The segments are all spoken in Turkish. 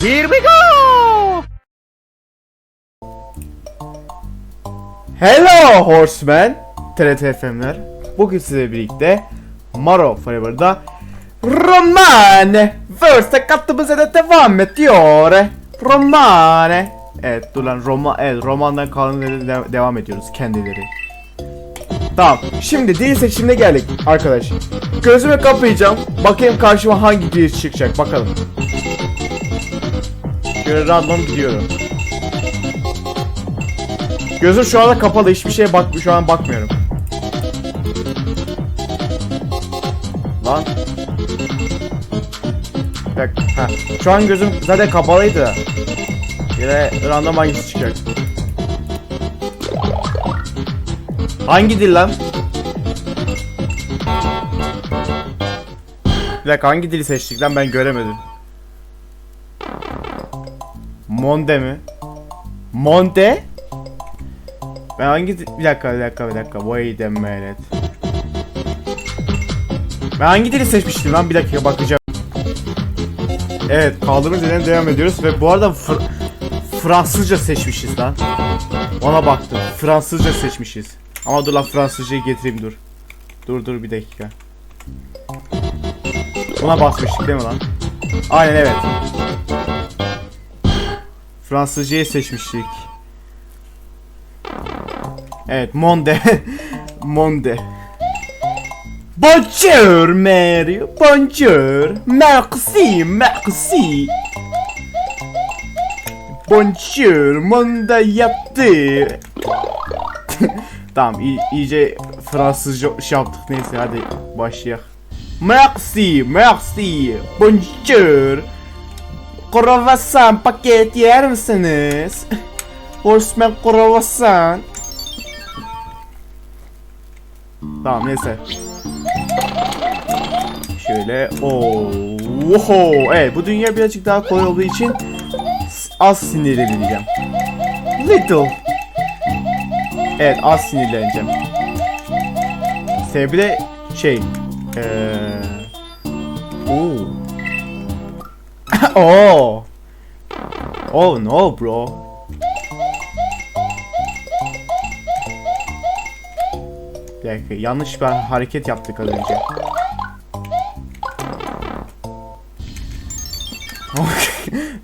Here we go! Hello Horseman, TRT FM'ler. Bugün size birlikte Maro Forever'da Romane Verse kattığımıza da devam ediyor. Romane Evet dur lan Roma, evet romandan kalan de- devam ediyoruz kendileri. Tamam. Şimdi dil seçimine geldik arkadaş. Gözümü kapayacağım. Bakayım karşıma hangi dil çıkacak bakalım. Şöyle random gidiyorum. Gözüm şu anda kapalı. Hiçbir şeye bak şu an bakmıyorum. Lan. Dakika. Ha. Şu an gözüm zaten kapalıydı. Yine random hangisi çıkacak? Hangi dil lan? Bir dakika hangi dili seçtik lan ben göremedim. Monde mi? Monde? Ben hangi bir dakika bir dakika bir dakika wait a minute. Ben hangi dili seçmiştim lan bir dakika bakacağım. Evet kaldığımız yerden devam ediyoruz ve bu arada Fr- Fransızca seçmişiz lan. Ona baktım. Fransızca seçmişiz. Ama dur lan Fransızcayı getireyim dur. Dur dur bir dakika. Buna basmıştık değil mi lan? Aynen evet. Fransızcayı seçmiştik. Evet, Monde. Monde. Bonjour Mario, bonjour. Merci, merci. Bonjour, Monde yaptı. tamam, iyi, iyice Fransızca şey yaptık. Neyse hadi başlayalım. Merci, merci. Bonjour. Kruvasan paket yer misiniz? Horseman kruvasan. Tamam neyse. Şöyle ooo. Evet bu dünya birazcık daha kolay olduğu için az sinirleneceğim. Little. Evet az sinirleneceğim. Sebebi de şey eee Oo. Oh. Oh no bro. Bir dakika yanlış bir hareket yaptık az önce.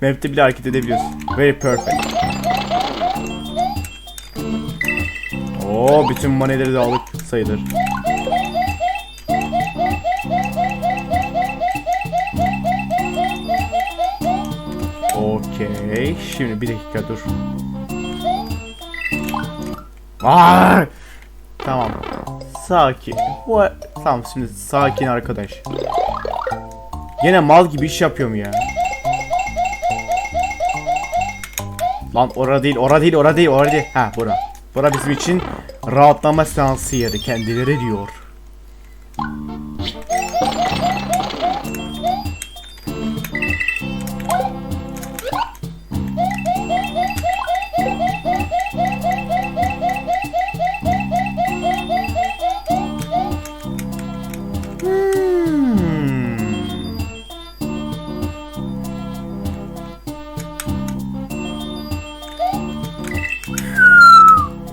Map'te bile hareket edebiliyoruz. Very perfect. Oo bütün maneleri de aldık sayılır. Okey. Şimdi bir dakika dur. Aa! Tamam. Sakin. Bu tamam şimdi sakin arkadaş. Yine mal gibi iş yapıyorum ya. Lan ora değil, ora değil, ora değil, ora değil. Ha bura. Bura bizim için rahatlama seansı yeri kendileri diyor.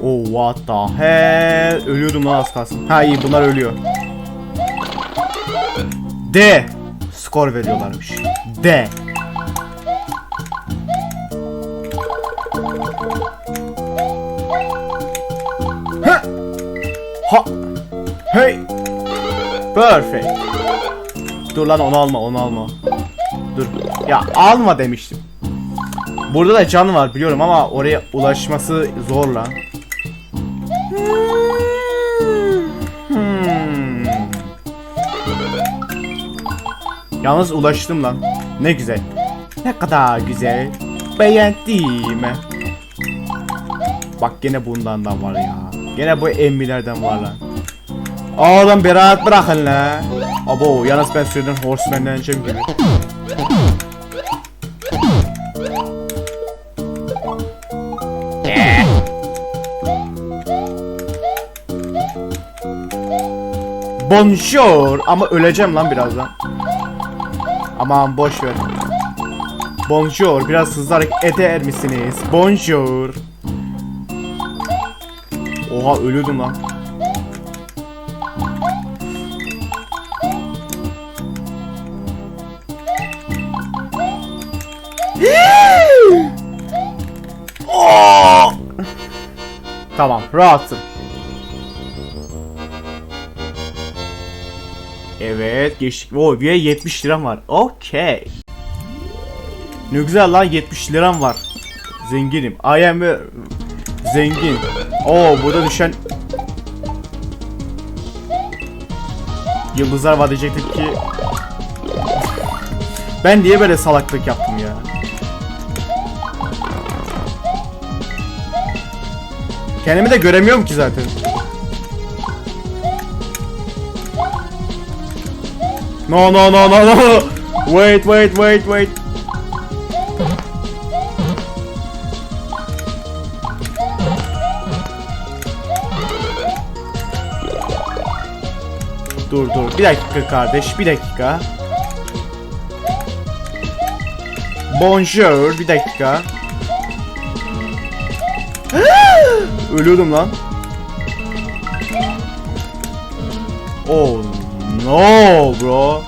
Oh what the hell? Ölüyordum lan az kalsın. Ha iyi bunlar ölüyor. D. Skor veriyorlarmış. D. Ha Ha! Hey! Perfect. Dur lan onu alma onu alma. Dur. Ya alma demiştim. Burada da can var biliyorum ama oraya ulaşması zor lan Yalnız ulaştım lan. Ne güzel. Ne kadar güzel. Beğendim. Bak gene bundan da var ya. Gene bu emmilerden var lan. Oğlum bir bırakın la. Abo yalnız ben süreden horsemanleneceğim gibi. Bonjour ama öleceğim lan birazdan. Aman boş ver. Bonjour. Biraz hızlı hareket eder misiniz? Bonjour. Oha ölüyordum lan. Tamam, rahatım. Evet, geçtik. Oo, bir 70 liram var. Okey. Ne güzel lan 70 liram var. Zenginim. I am a- zengin. Oo, burada düşen Yıldızlar var diyecektik ki Ben niye böyle salaklık yaptım ya? Kendimi de göremiyorum ki zaten. No no no no no. Wait wait wait wait. Dur dur bir dakika kardeş bir dakika. Bonjour bir dakika. Ölüyordum lan. Oh no bro.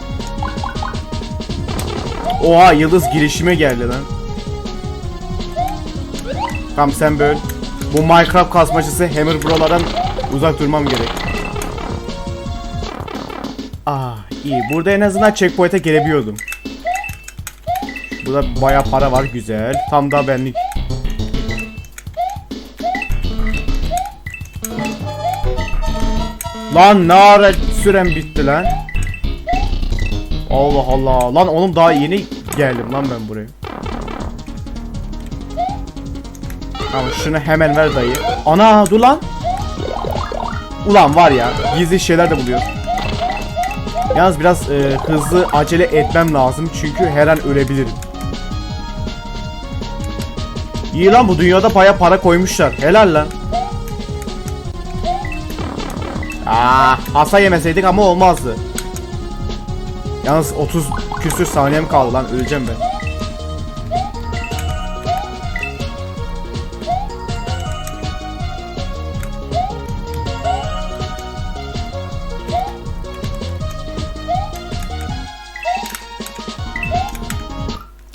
Oha yıldız girişime geldi lan. Tamam sen böyle. Bu Minecraft kasmacısı Hammer Bro'lardan uzak durmam gerek. Ah iyi. Burada en azından checkpoint'e gelebiliyordum. Burada baya para var güzel. Tam da benlik. Lan ne süren bitti lan. Allah Allah. Lan oğlum daha yeni geldim lan ben buraya. Tamam şunu hemen ver dayı. Ana dur lan. Ulan var ya gizli şeyler de buluyor. Yalnız biraz e, hızlı acele etmem lazım çünkü her an ölebilirim. İyi lan bu dünyada paya para koymuşlar. Helal lan. Aa, hasa yemeseydik ama olmazdı. Yalnız 30 küsür saniyem kaldı lan öleceğim ben.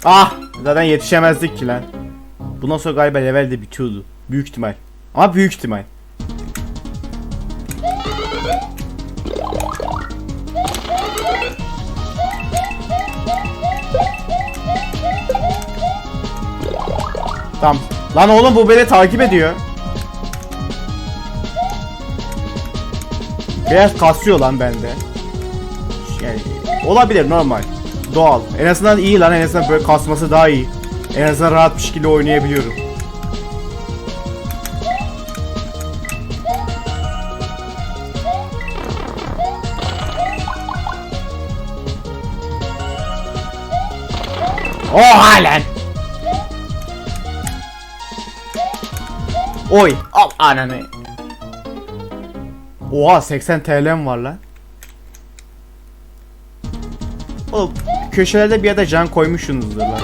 Ah! Zaten yetişemezdik ki lan. Bundan sonra galiba level de bitiyordu. Büyük ihtimal. Ama büyük ihtimal. Tamam. Lan oğlum bu beni takip ediyor. Biraz kasıyor lan bende. Yani olabilir normal. Doğal. En azından iyi lan en azından böyle kasması daha iyi. En azından rahat bir şekilde oynayabiliyorum. Oha lan! Oy! Al ananı! Oha 80 TL'm var lan. Oğlum köşelerde bir yerde can koymuşsunuzdur lan.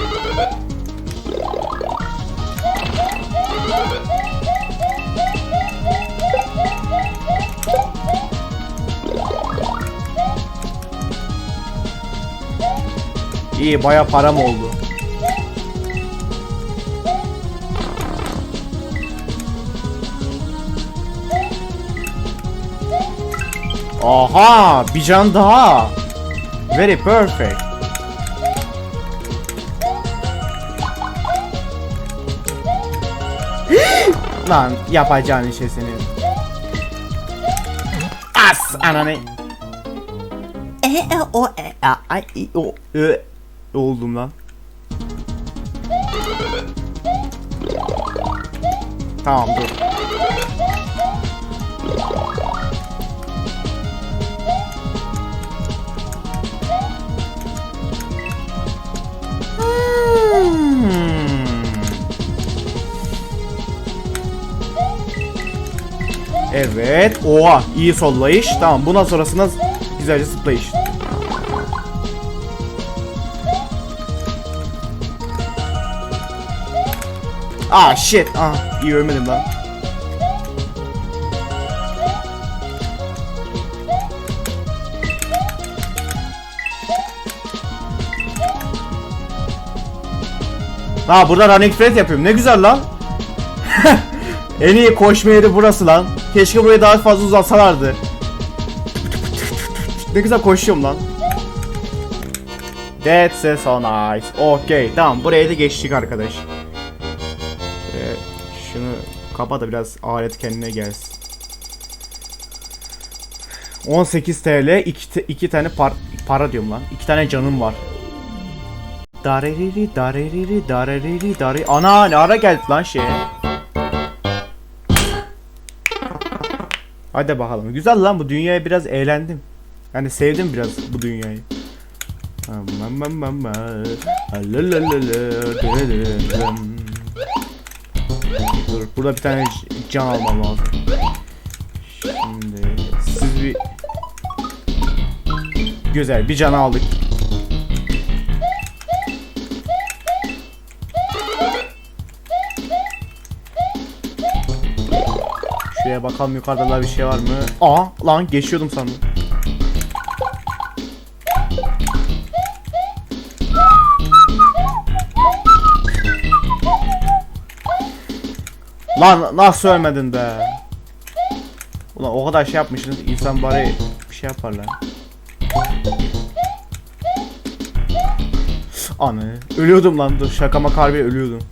İyi baya param oldu. Aha bir can daha. Very perfect. Lan yapacağın işe senin. As ananı. E e o e a ay i, o e oldum lan. Tamam dur. Evet. Oha iyi sollayış. Tamam bundan sonrasında güzelce zıplayış. Ah shit. Ah iyi ölmedim lan. Ha burada running thread yapıyorum. Ne güzel lan. en iyi koşma yeri burası lan. Keşke burayı daha fazla uzatsalardı. Ne güzel koşuyorum lan. That's so nice. Okay, tamam buraya da geçtik arkadaş. Şöyle şunu kapa da biraz alet kendine gelsin. 18 TL 2 iki tane par para diyorum lan. 2 tane canım var. Dareriri dareriri dareriri dare Ana ne ara geldi lan şeye. Hadi bakalım. Güzel lan bu dünyaya biraz eğlendim. Yani sevdim biraz bu dünyayı. Dur burada bir tane can almam lazım. Şimdi siz bir Güzel bir can aldık. Şuraya bakalım yukarıda da bir şey var mı? Aa lan geçiyordum sandım. Lan nasıl ölmedin be? Ulan o kadar şey yapmışsınız insan bari bir şey yapar lan. Anı ölüyordum lan dur şaka maka harbi ölüyordum.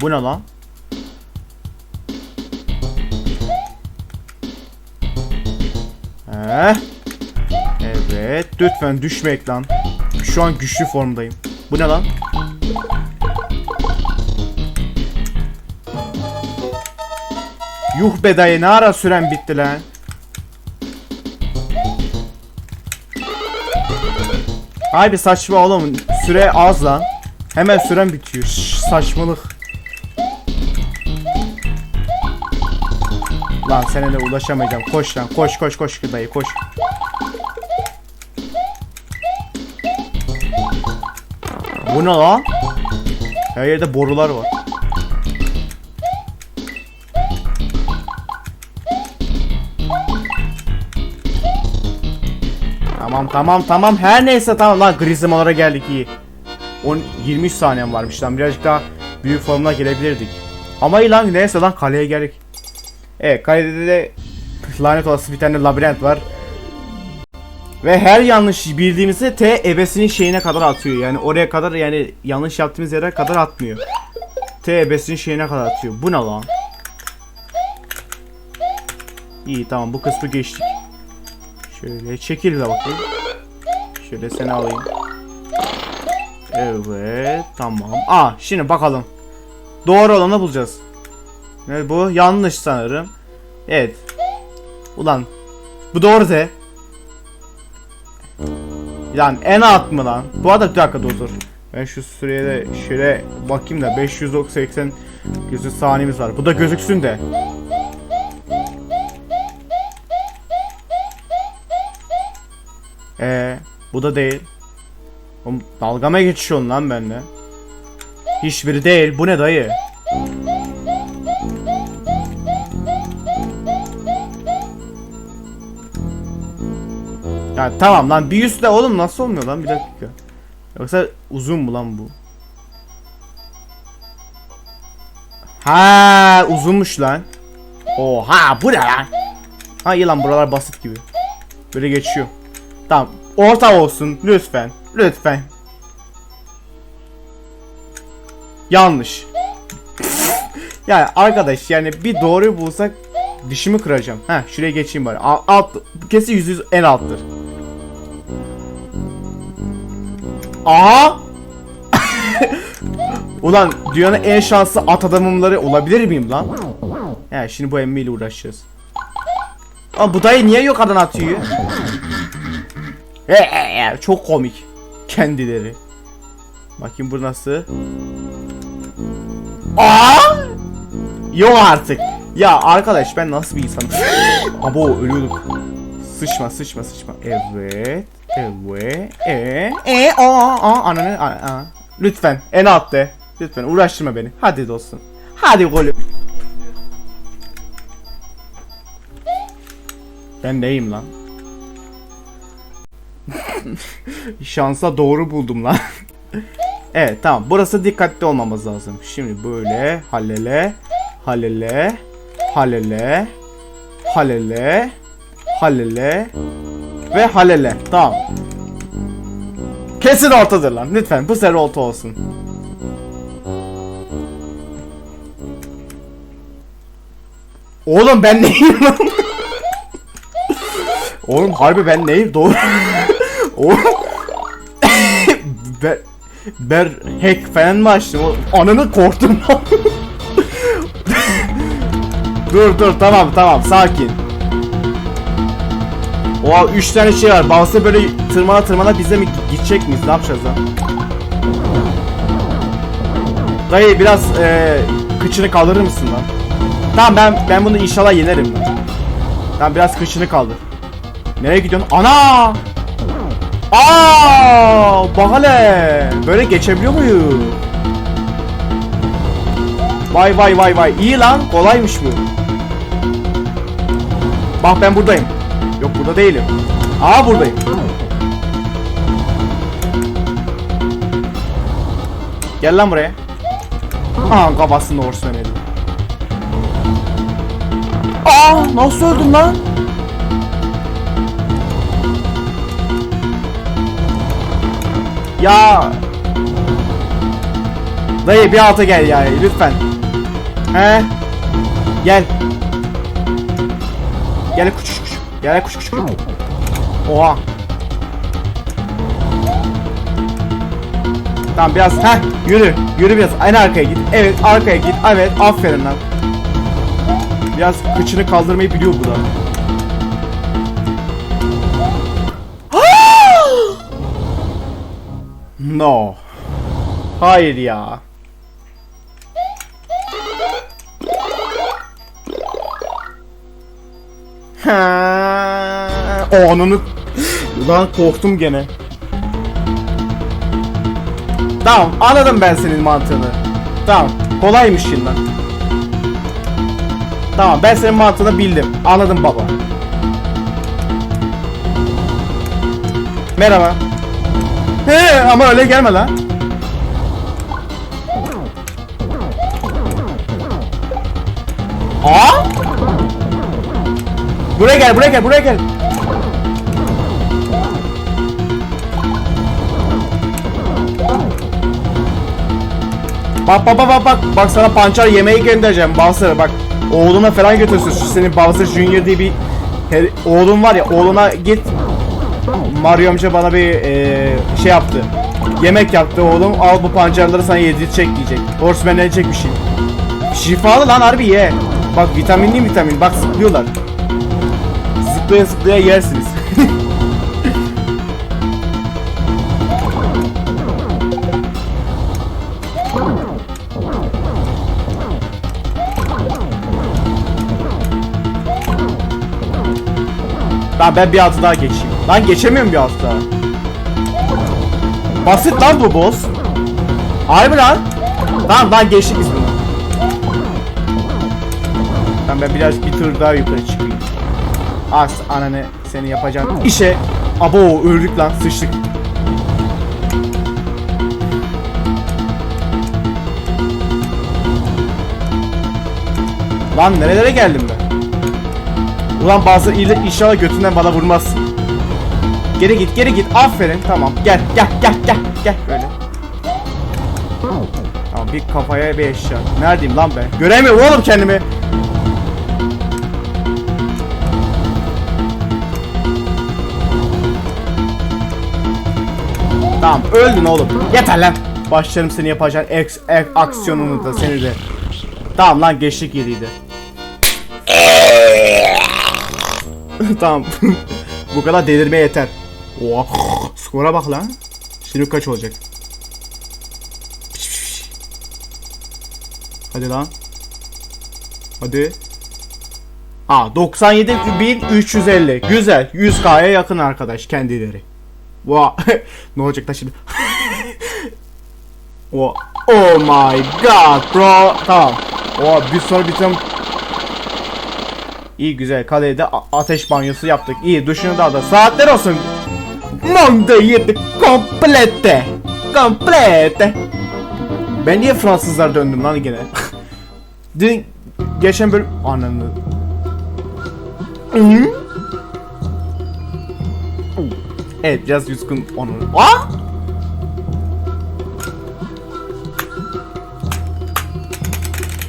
Bu ne lan? Heh. Evet. Lütfen düşme ekran. Şu an güçlü formdayım. Bu ne lan? Yuh be dayı ne ara süren bitti lan? Abi saçma oğlum. Süre az lan. Hemen süren bitiyor. Şş, saçmalık. Lan seninle ulaşamayacağım. Koş lan. Koş koş koş dayı koş. Bu ne lan? Her yerde borular var. Tamam tamam tamam her neyse tamam lan Griezmann'a geldik iyi. 10 23 saniyem varmış lan birazcık daha büyük formuna gelebilirdik. Ama iyi lan neyse lan kaleye geldik. Evet kalede de lanet olası bir tane labirent var. Ve her yanlış bildiğimizde T ebesinin şeyine kadar atıyor. Yani oraya kadar yani yanlış yaptığımız yere kadar atmıyor. T ebesinin şeyine kadar atıyor. Bu ne lan? İyi tamam bu kısmı geçtik. Şöyle çekil de bakayım. Şöyle seni alayım. Evet tamam. Aa şimdi bakalım. Doğru olanı bulacağız. Ne bu? Yanlış sanırım. Evet. Ulan. Bu doğru de. Lan en alt mı lan? Bu arada bir dakika dur dur. Ben şu süreye de şöyle bakayım da 580 gözü saniyemiz var. Bu da gözüksün de. Ee, bu da değil. Oğlum dalga mı geçiyorsun lan benimle? Hiçbiri değil. Bu ne dayı? Ya tamam lan bir üstle oğlum nasıl olmuyor lan bir dakika. Yoksa uzun mu lan bu? Ha uzunmuş lan. Oha bu ne lan? Ha iyi lan buralar basit gibi. Böyle geçiyor. Tamam orta olsun lütfen. Lütfen. Yanlış. ya arkadaş yani bir doğruyu bulsak dişimi kıracağım. Ha şuraya geçeyim bari. Alt, alt kesin yüz yüz en alttır. Aa! Ulan dünyanın en şanslı at adamımları olabilir miyim lan? He şimdi bu emmiyle uğraşacağız. Ama bu dayı niye yukarıdan atıyor? He, he, he, çok komik. Kendileri. Bakayım bu nasıl? Aa! Yok artık. Ya arkadaş ben nasıl bir insanım? Abo ölüyorduk. Sıçma sıçma sıçma. Evet. Evet. E. E. O. O. Ananı. Lütfen. En altta. Lütfen uğraştırma beni. Hadi dostum. Hadi golüm. Ben neyim lan? Şansa doğru buldum lan. evet tamam. Burası dikkatli olmamız lazım. Şimdi böyle halele halele halele halele halele ve halele. Tamam. Kesin ortadır lan. Lütfen bu sefer orta olsun. Oğlum ben neyim lan? Oğlum harbi ben neyim? Doğru. Oğlum. ben, ben hack falan mı açtım? Ananı korktum dur dur tamam tamam sakin. Oha 3 tane şey var. Bazısı böyle tırmana tırmana bize mi gidecek miyiz? Ne yapacağız lan? Dayı biraz eee kıçını kaldırır mısın lan? Tamam ben ben bunu inşallah yenerim lan. Tamam biraz kıçını kaldır. Nereye gidiyorsun? Ana! Aa! Bak hele! Böyle geçebiliyor muyuz? Vay vay vay vay. İyi lan. Kolaymış bu. Bak ben buradayım. Burada değilim. Aa buradayım. Gel lan buraya. Aa kafasını doğru söyledi. Aa nasıl öldün lan? Ya Dayı bir alta gel ya lütfen. He? Gel. Gel kuş kuş. Gel kuş kuş. kuş. Oha. Tamam biraz ha yürü yürü biraz en arkaya git evet arkaya git evet aferin lan Biraz kıçını kaldırmayı biliyor bu da No Hayır ya Ha, Onunu Ulan korktum gene Tamam anladım ben senin mantığını. Tamam kolaymış şimdi. lan. Tamam ben senin mantığını bildim. Anladım baba. Merhaba. He ama öyle gelme lan. Buraya gel, buraya gel, buraya gel. Bak bak bak bak bak. Sana pançar yemeği göndereceğim Bowser'a bak oğluna falan götürsün. Şu senin Bowser Junior diye bir her, oğlun var ya oğluna git. Mario amca bana bir e, şey yaptı. Yemek yaptı oğlum. Al bu pancarları sana yedirecek diyecek. Horseman edecek bir şey şifalı lan harbi ye. Bak vitaminli vitamin. Bak zıplıyorlar zıplaya zıplaya yersiniz Lan ben bir altı daha geçeyim. Lan geçemiyorum bir altı daha. Basit lan bu boss. Harbi lan. Tamam lan geçtik biz bunu. Tamam ben biraz bir tur daha yukarı çıkayım. As ananı seni yapacağım işe. Abo öldük lan sıçtık. Lan nerelere geldim ben? Ulan bazı inşallah götünden bana vurmazsın. Geri git geri git aferin tamam gel gel gel gel gel böyle. Tamam bir kafaya bir eşya. Neredeyim lan ben? Göremiyorum oğlum kendimi. Tamam öldün oğlum. Yeter lan. Başlarım seni yapacağın eks, ek, aksiyonunu da seni de. Tamam lan geçtik yeriydi. tamam. Bu kadar delirme yeter. Oha. Skora bak lan. Şimdi kaç olacak? Hadi lan. Hadi. Aa 97.350. Güzel. 100K'ya yakın arkadaş kendileri. Wow. ne olacak da şimdi? oh. oh my god bro. Tamam. Oh bir. İyi güzel kaleye de ateş banyosu yaptık. İyi duşunu da aldık. Saatler olsun. Monde yedi komplete. Komplete. Ben niye Fransızlar döndüm lan gene? Dün geçen bölüm ananı. Evet biraz yüzgün onu. Aa!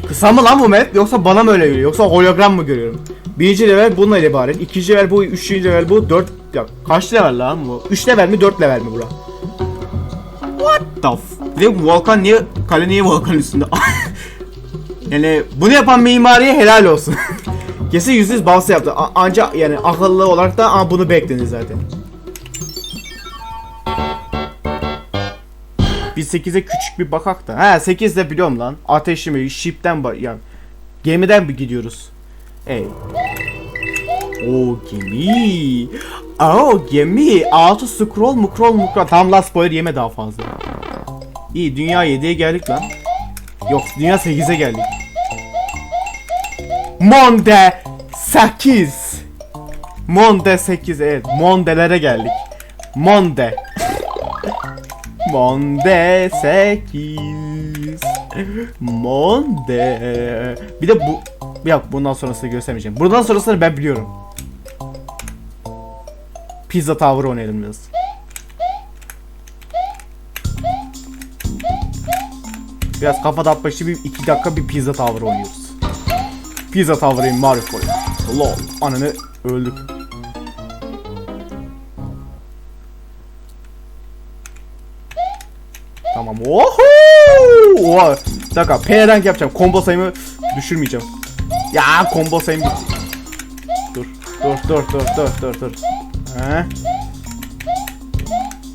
Kısa mı lan bu map yoksa bana mı öyle geliyor yoksa hologram mı görüyorum? Birinci level bununla ibaret, ikinci level bu, üçüncü level bu, dört ya kaç level lan bu? Üç level mi dört level mi bura? What the f... Bu volkan niye, kale niye volkan üstünde? yani bunu yapan mimariye helal olsun. Kesin yüzde yüz balsa yaptı. A- ancak yani akıllı olarak da aa, bunu bekledi zaten. Biz 8'e küçük bir bakak da. Ha 8 de biliyorum lan. Ateşi mi? Ship'ten ba- yani gemiden mi gidiyoruz? Ey. O gemi. Aa gemi. Altı scroll mukrol mukrol. Tam la spoiler yeme daha fazla. İyi dünya 7'ye geldik lan. Yok dünya 8'e geldik. Monde 8. Monde 8 evet. Mondelere geldik. Monde. Monde 8 Monde Bir de bu Yok bundan sonrasını göstermeyeceğim. Bundan sonrasını ben biliyorum. Pizza Tower oynayalım biraz. Biraz kafa dağıtmışı bir iki dakika bir Pizza Tower oynuyoruz. Pizza Tower in Mario Kart. Lol. Ananı öldük. Tamam. Oho! Oha. Bir dakika. P yapacağım. Combo sayımı düşürmeyeceğim. Ya combo sayım. Dur. Dur dur dur dur dur dur. He.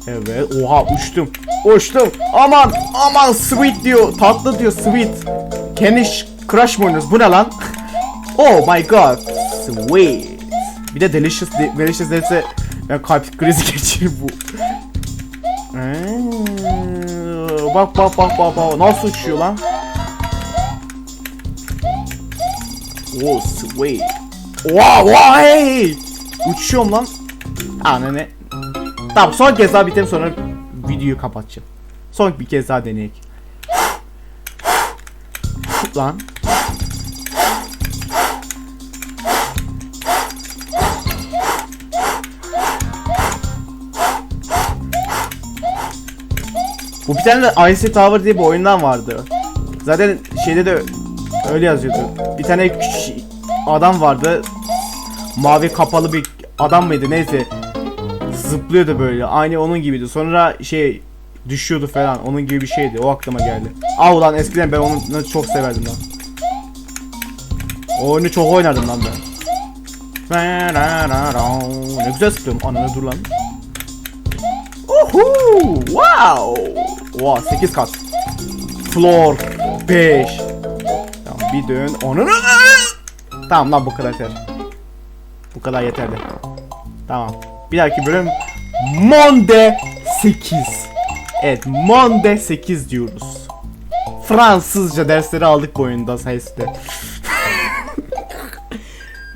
Evet. Oha uçtum. Uçtum. Aman aman sweet diyor. Tatlı diyor sweet. Keniş Crush mı oynuyoruz? Bu ne lan? oh my god. Sweet. Bir de delicious delicious derse ben kalp krizi geçiririm bu. Ee, bak bak bak bak bak nasıl uçuyor lan? Oh sweet. Wow wow hey. Uçuyorum lan. Anne Tamam son kez daha bitirelim sonra videoyu kapatacağım. Son bir kez daha deneyek. lan. Bu bir tane de Icy Tower diye bir oyundan vardı. Zaten şeyde de öyle yazıyordu. Bir tane adam vardı. Mavi kapalı bir adam mıydı neyse. Zıplıyordu böyle. Aynı onun gibiydi. Sonra şey düşüyordu falan. Onun gibi bir şeydi. O aklıma geldi. Aa ulan eskiden ben onu çok severdim lan. O oyunu çok oynardım lan ben. Ne güzel sıkıyorum. Ananı dur lan. Uhu! Wow! Oha 8 kat. Floor 5. Tamam bir dön. Onun Tamam lan bu kadar yeter. Bu kadar yeterli. Tamam. Bir dahaki bölüm Monde 8. Evet Monde 8 diyoruz. Fransızca dersleri aldık oyunda sayesinde.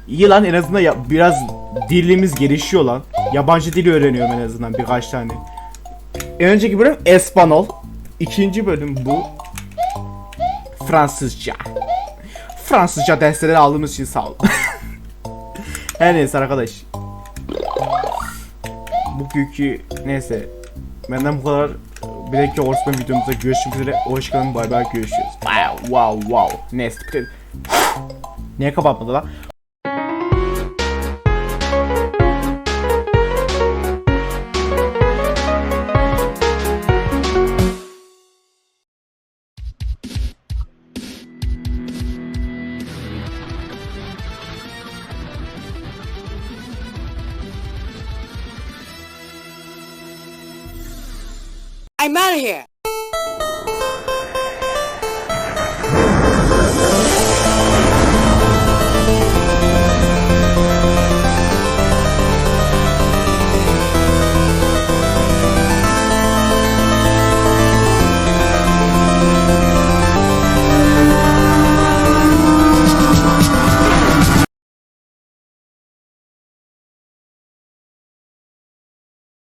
İyi lan en azından ya, biraz dilimiz gelişiyor lan. Yabancı dil öğreniyorum en azından birkaç tane. En önceki bölüm Espanol. İkinci bölüm bu. Fransızca. Fransızca dersleri aldığımız için sağ ol. Her neyse arkadaş. Bugünkü neyse. Benden bu kadar. Bir dahaki Horseman videomuzda görüşmek üzere. Hoşçakalın bay bay görüşürüz. Wow wow wow. Neyse. Niye kapatmadı lan? I'm out of here.